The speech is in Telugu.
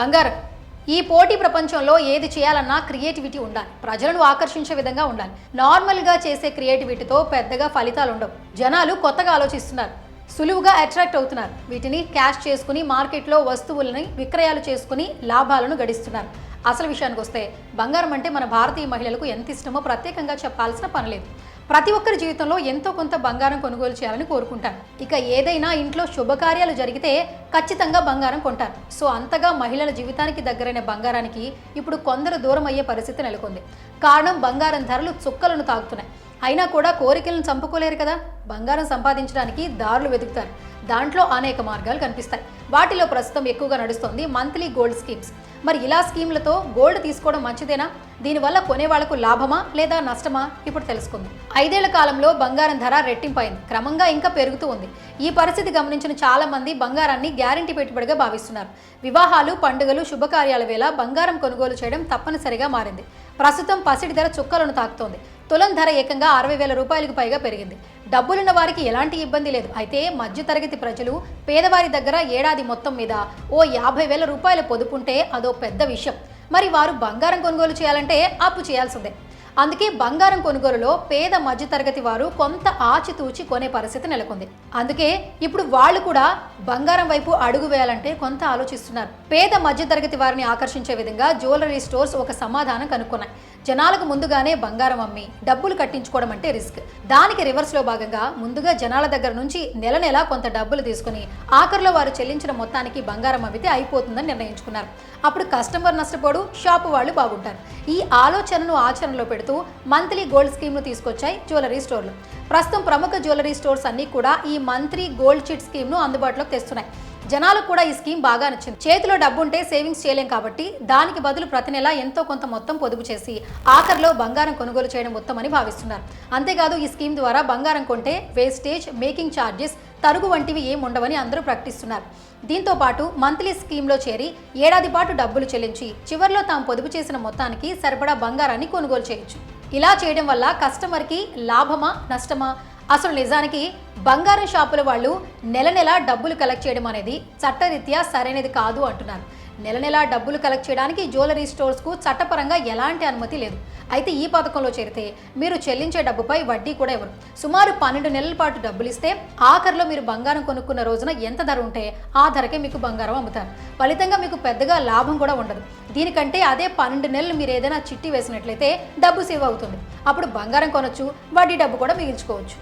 బంగారం. ఈ పోటీ ప్రపంచంలో ఏది చేయాలన్నా క్రియేటివిటీ ఉండాలి. ప్రజలను ఆకర్షించే విధంగా ఉండాలి. నార్మల్గా చేసే క్రియేటివిటీతో పెద్దగా ఫలితాలు ఉండవు జనాలు కొత్తగా ఆలోచిస్తున్నారు. సులువుగా అట్రాక్ట్ అవుతున్నారు. వీటిని క్యాష్ చేసుకుని మార్కెట్లో వస్తువులని విక్రయాలు చేసుకుని లాభాలను గడిస్తున్నారు. అసలు విషయానికి వస్తే బంగారం అంటే మన భారతీయ మహిళలకు ఎంత ఇష్టమో ప్రత్యేకంగా చెప్పాల్సిన పనిలేదు ప్రతి ఒక్కరి జీవితంలో ఎంతో కొంత బంగారం కొనుగోలు చేయాలని కోరుకుంటారు. ఇక ఏదైనా ఇంట్లో శుభకార్యాలు జరిగితే ఖచ్చితంగా బంగారం కొంటారు. సో అంతగా మహిళల జీవితానికి దగ్గరైన బంగారానికి ఇప్పుడు కొందరు దూరం అయ్యే పరిస్థితి నెలకొంది. కారణం బంగారం ధరలు చుక్కలను తాగుతున్నాయి అయినా కూడా కోరికలను చంపుకోలేరు కదా? బంగారం సంపాదించడానికి దారులు వెతుకుతారు. దాంట్లో అనేక మార్గాలు కనిపిస్తాయి. వాటిలో ప్రస్తుతం ఎక్కువగా నడుస్తోంది మంత్లీ గోల్డ్ స్కీమ్స్. మరి ఇలా స్కీమ్లతో గోల్డ్ తీసుకోవడం మంచిదేనా? దీనివల్ల కొనే వాళ్ళకు లాభమా లేదా నష్టమా? ఇప్పుడు తెలుసుకుందాం. ఐదేళ్ళ కాలంలో బంగారం ధర రెట్టింపైంది. క్రమంగా ఇంకా పెరుగుతూ ఉంది. ఈ పరిస్థితి గమనించిన చాలా మంది బంగారాన్ని గ్యారంటీ పెట్టుబడిగా భావిస్తున్నారు. వివాహాలు పండుగలు శుభకార్యాల వేళ బంగారం కొనుగోలు చేయడం తప్పనిసరిగా మారింది. ప్రస్తుతం పసిడి ధర చుక్కలను తాకుతోంది. తులం ధర ఏకంగా అరవై వేల రూపాయలకు పైగా పెరిగింది. డబ్బులున్న వారికి ఎలాంటి ఇబ్బంది లేదు. అయితే మధ్యతరగతి ప్రజలు పేదవారి దగ్గర ఏడాది మొత్తం మీద ఓ యాభై వేల రూపాయల పొదుపుంటే అదో పెద్ద విషయం. మరి వారు బంగారం కొనుగోలు చేయాలంటే అప్పు చేయాల్సిందే. అందుకే బంగారం కొనుగోలులో పేద మధ్యతరగతి వారు కొంత ఆచితూచి కొనే పరిస్థితి నెలకొంది. అందుకే ఇప్పుడు వాళ్ళు కూడా బంగారం వైపు అడుగు వేయాలంటే కొంత ఆలోచిస్తున్నారు. పేద మధ్యతరగతి వారిని ఆకర్షించే విధంగా జ్యువెలరీ స్టోర్స్ ఒక సమాధానం కనుక్కున్నాయి. జనాలకు ముందుగానే బంగారం అమ్మి డబ్బులు కట్టించుకోవడం అంటే రిస్క్. దానికి రివర్స్లో భాగంగా ముందుగా జనాల దగ్గర నుంచి నెల నెల కొంత డబ్బులు తీసుకుని ఆఖరిలో వారు చెల్లించిన మొత్తానికి బంగారం అమ్మితే అయిపోతుందని నిర్ణయించుకున్నారు. అప్పుడు కస్టమర్ నష్టపోడు షాపు వాళ్ళు బాగుంటారు. ఈ ఆలోచనను ఆచరణలో పెడుతూ మంత్లీ గోల్డ్ స్కీమ్ను తీసుకొచ్చాయి జ్యువెలరీ స్టోర్లు. ప్రస్తుతం ప్రముఖ జ్యువెలరీ స్టోర్స్ అన్ని కూడా ఈ మంత్లీ గోల్డ్ చిట్ స్కీమ్ను అందుబాటులోకి తెస్తున్నాయి. జనాలకు కూడా ఈ స్కీమ్ బాగా నచ్చింది. చేతిలో డబ్బుంటే సేవింగ్స్ చేయలేం కాబట్టి దానికి బదులు ప్రతి నెల ఎంతో కొంత మొత్తం పొదుపు చేసి ఆఖరిలో బంగారం కొనుగోలు చేయడం ఉత్తమని భావిస్తున్నారు. అంతేకాదు ఈ స్కీమ్ ద్వారా బంగారం కొంటే వేస్టేజ్ మేకింగ్ ఛార్జెస్ తరుగు వంటివి ఏం ఉండవని అందరూ ప్రకటిస్తున్నారు. దీంతో పాటు మంత్లీ స్కీమ్లో చేరి ఏడాది పాటు డబ్బులు చెల్లించి చివరిలో తాము పొదుపు చేసిన మొత్తానికి సరిపడా బంగారాన్ని కొనుగోలు చేయొచ్చు. ఇలా చేయడం వల్ల కస్టమర్కి లాభమా నష్టమా? అసలు నిజానికి బంగారం షాపుల వాళ్ళు నెల నెల డబ్బులు కలెక్ట్ చేయడం అనేది చట్టరీత్యా సరైనది కాదు అంటున్నారు. నెల నెలా డబ్బులు కలెక్ట్ చేయడానికి జ్యువెలరీ స్టోర్స్కు చట్టపరంగా ఎలాంటి అనుమతి లేదు. అయితే ఈ పథకంలో చేరితే మీరు చెల్లించే డబ్బుపై వడ్డీ కూడా ఇవ్వరు. సుమారు పన్నెండు నెలల పాటు డబ్బులు ఇస్తే ఆఖరిలో మీరు బంగారం కొనుక్కున్న రోజున ఎంత ధర ఉంటే ఆ ధరకే మీకు బంగారం అమ్ముతారు. ఫలితంగా మీకు పెద్దగా లాభం కూడా ఉండదు. దీనికంటే అదే పన్నెండు నెలలు మీరు ఏదైనా చిట్టి వేసినట్లయితే డబ్బు సేవ్ అవుతుంది. అప్పుడు బంగారం కొనొచ్చు వడ్డీ డబ్బు కూడా మిగిల్చుకోవచ్చు.